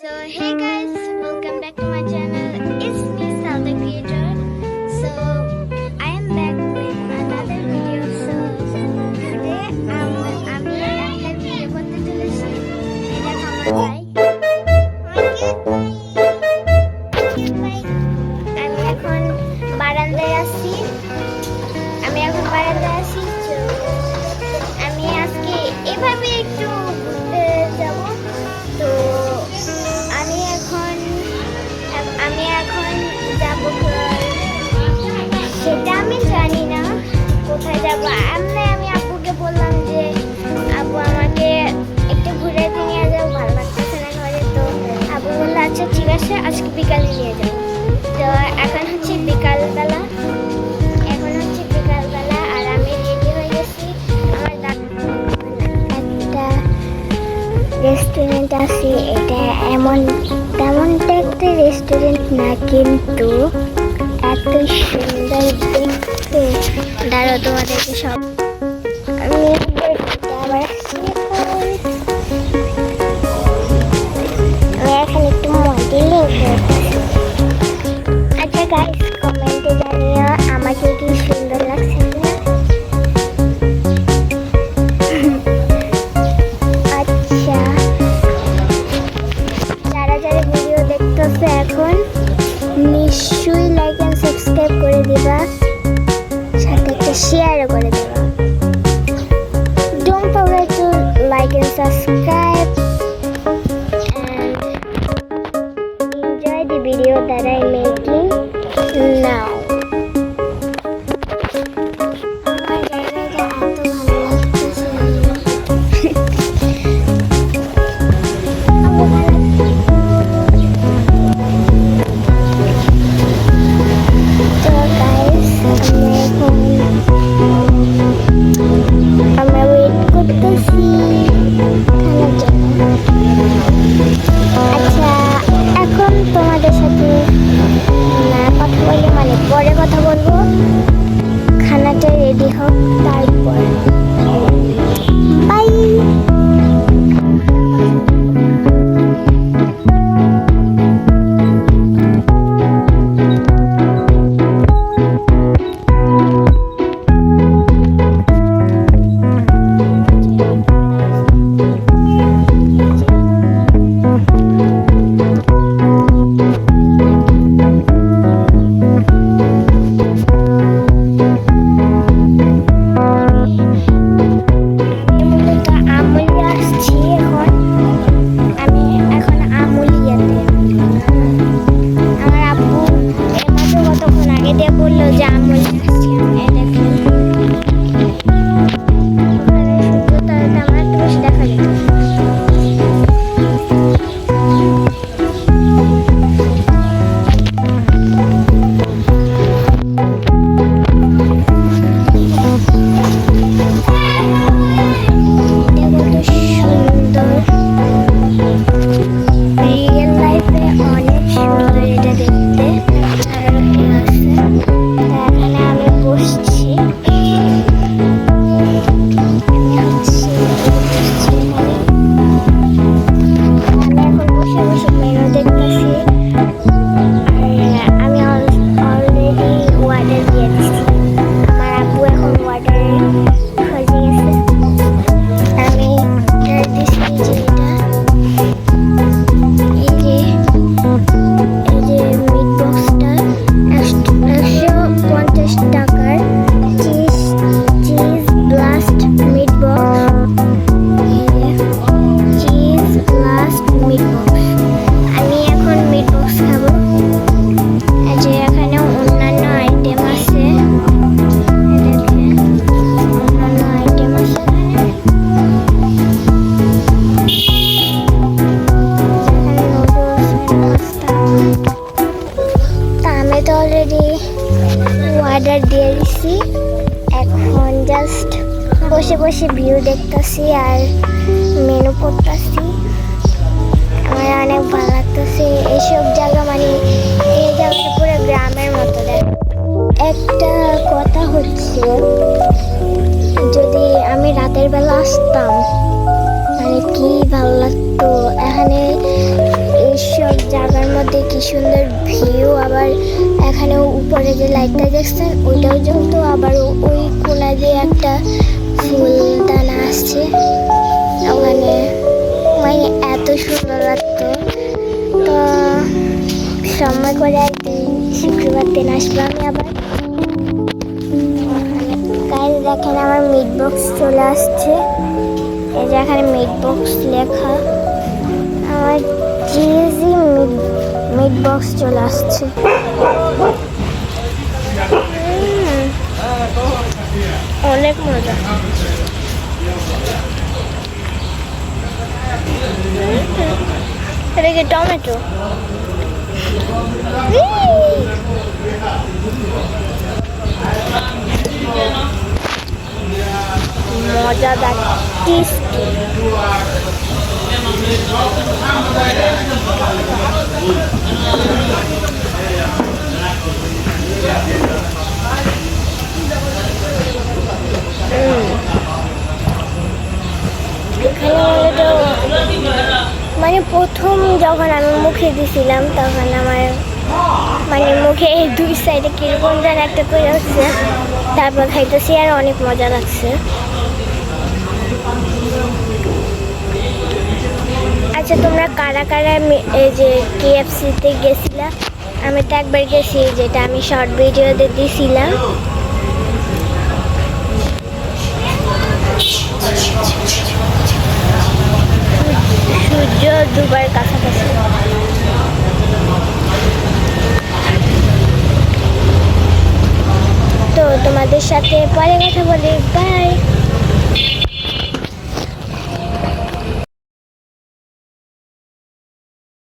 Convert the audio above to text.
So hey guys, welcome back to my channel. It's me, Sal the Creator. So I am back with another video. So today I'm I'm here. I'm happy. What the delicious. এমনি আমি আপুকে বললাম যে আপু আমাকে একটু ঘুরে নিয়ে যাও, ভালো তো আপু বলল আচ্ছা ঠিক আছে, আজকে বিকালে নিয়ে যাও। তো এখন হচ্ছে বিকালবেলা। এখন হচ্ছে বিকালবেলা আর আমি রেডি হয়ে গেছি। আমার একটা রেস্টুরেন্ট আছে, এটা এমন, তেমনটা একটা রেস্টুরেন্ট না, কিন্তু এত সুন্দর দাঁড়ো তোমাদেরকে সব আমি আচ্ছা আমাকে কি সুন্দর আচ্ছা যারা যারা ভিডিও এখন, নিশ্চয়ই লাইক এন্ড সাবস্ক্রাইব করে দিবা। সাথে একটা শেয়ারও করে দিবা don't forget to like and subscribe and enjoy the video that I'm making now. দিয়ে এখন জাস্ট বসে বসে ভিউ দেখতেছি আর মেনু পড়তেছি আমার অনেক ভালো লাগতেছে। এইসব জায়গা মানে এই জায়গাটা পুরো গ্রামের মতো। কি সুন্দর ভিউ, আবার এখানে উপরে যে লাইটটা দেখছেন, ওইটাও জ্বলতো আবার ওই কোনা দিয়ে একটা ফুলদানা আসছে, ওখানে মানে এত সুন্দর লাগতো। তো সময় করে একদিন শুক্রবার দিন আসব আমি আবার। গাইজ দেখেন আমার মিট বক্স চলে আসছে। এই যে এখানে মিট বক্স লেখা। মিট বক্স চলে আসছে। অনেক মজা। এটা কি টমেটো? মজাদার টেস্টি মানে প্রথম যখন আমি মুখে দিছিলাম, তখন আমার মানে মুখে দুই সাইডে কীরকম যেন একটা করে হচ্ছে তারপর খাইতেছি আর অনেক মজা লাগছে। আচ্ছা তোমরা কারা কারা এই যে কেএফসিতে গেছিলা? আমি তো একবার গেছি যেটা আমি শর্ট ভিডিওতে দিছিলাম। সূর্য দুবার কাছাকাছি। তো তোমাদের সাথে পরে কথা বলি বাই